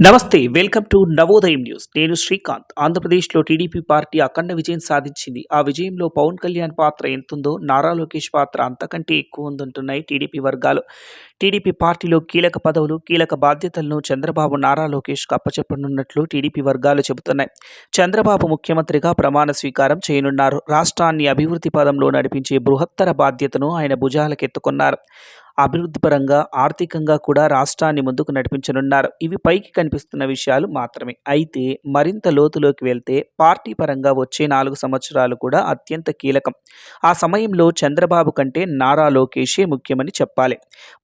నమస్తే welcome to Navodayam news. నేను శ్రీకాంత్. ఆంధ్రప్రదేశ్లో టీడీపీ పార్టీ అఖండ విజయం సాధించింది. ఆ విజయంలో పవన్ కళ్యాణ్ పాత్ర ఎంతుందో నారా లోకేష్ పాత్ర అంతకంటే ఎక్కువ ఉందంటున్నాయి టీడీపీ వర్గాలు. టీడీపీ పార్టీలో కీలక పదవులు కీలక బాధ్యతలను చంద్రబాబు నారా లోకేష్కు అప్పచెప్పనున్నట్లు టీడీపీ వర్గాలు చెబుతున్నాయి. చంద్రబాబు ముఖ్యమంత్రిగా ప్రమాణ స్వీకారం చేయనున్నారు. రాష్ట్రాన్ని అభివృద్ధి పదంలో నడిపించే బృహత్తర బాధ్యతను ఆయన భుజాలకెత్తుకున్నారు. అభివృద్ధి పరంగా ఆర్థికంగా కూడా రాష్ట్రాన్ని ముందుకు నడిపించనున్నారు. ఇవి పైకి కనిపిస్తున్న విషయాలు మాత్రమే. అయితే మరింత లోతులోకి వెళ్తే పార్టీ పరంగా వచ్చే నాలుగు సంవత్సరాలు కూడా అత్యంత కీలకం. ఆ సమయంలో చంద్రబాబు కంటే నారా లోకేషే ముఖ్యమని చెప్పాలి.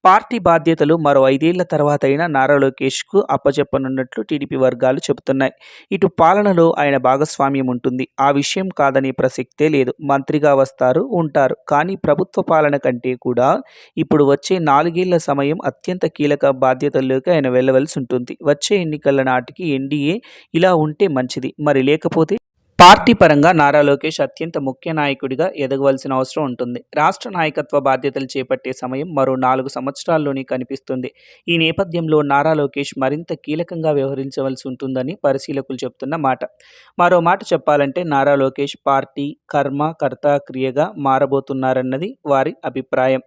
పార్టీ బాధ్యతలు మరో ఐదేళ్ళ తర్వాత అయినా నారా లోకేష్కు అప్పచెప్పనున్నట్లు టీడీపీ వర్గాలు చెబుతున్నాయి. ఇటు పాలనలో ఆయన భాగస్వామ్యం ఉంటుంది. ఆ విషయం కాదనే ప్రసక్తే లేదు. మంత్రిగా వస్తారు ఉంటారు. కానీ ప్రభుత్వ పాలన కంటే కూడా ఇప్పుడు వచ్చే నాలుగేళ్ళ సమయం అత్యంత కీలక బాధ్యతల్లోకి ఆయన వెళ్ళవలసి ఉంటుంది. వచ్చే ఎన్నికల నాటికి ఎన్డీఏ ఇలా ఉంటే మంచిది. మరి లేకపోతే? పార్టీ పరంగా నారా లోకేష్ అత్యంత ముఖ్య నాయకుడిగా ఎదగవలసిన అవసరం ఉంటుంది. రాష్ట్ర నాయకత్వ బాధ్యతలు చేపట్టే సమయం మరో నాలుగు సంవత్సరాల్లోనే కనిపిస్తుంది. ఈ నేపథ్యంలో నారా లోకేష్ మరింత కీలకంగా వ్యవహరించవలసి ఉంటుందని పరిశీలకులు చెబుతున్న మాట. మరో మాట చెప్పాలంటే నారా లోకేష్ పార్టీ కర్మ కర్త క్రియగా మారబోతున్నారన్నది వారి అభిప్రాయం.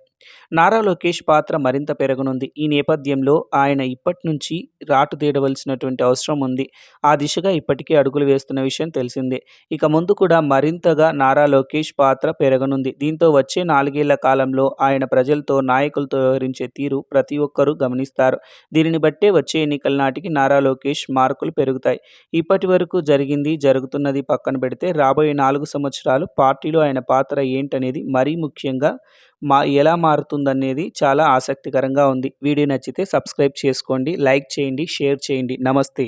నారా లోకేష్ పాత్ర మరింత పెరగనుంది. ఈ నేపథ్యంలో ఆయన ఇప్పటి నుంచి రాటు తీయవలసినటువంటి అవసరం ఉంది. ఆ దిశగా ఇప్పటికే అడుగులు వేస్తున్న విషయం తెలిసిందే. ఇక ముందు కూడా మరింతగా నారా లోకేష్ పాత్ర పెరగనుంది. దీంతో వచ్చే నాలుగేళ్ళ కాలంలో ఆయన ప్రజలతో నాయకులతో వ్యవహరించే తీరు ప్రతి ఒక్కరూ గమనిస్తారు. దీనిని బట్టే వచ్చే ఎన్నికల నాటికి నారా లోకేష్ మార్కులు పెరుగుతాయి. ఇప్పటి వరకు జరిగింది జరుగుతున్నది పక్కన పెడితే రాబోయే నాలుగు సంవత్సరాలు పార్టీలో ఆయన పాత్ర ఏంటనేది మరీ ముఖ్యంగా మా ఎలా మారుతుందనేది చాలా ఆసక్తికరంగా ఉంది. వీడియో నచ్చితే సబ్స్క్రైబ్ చేసుకోండి లైక్ చేయండి షేర్ చేయండి. నమస్తే.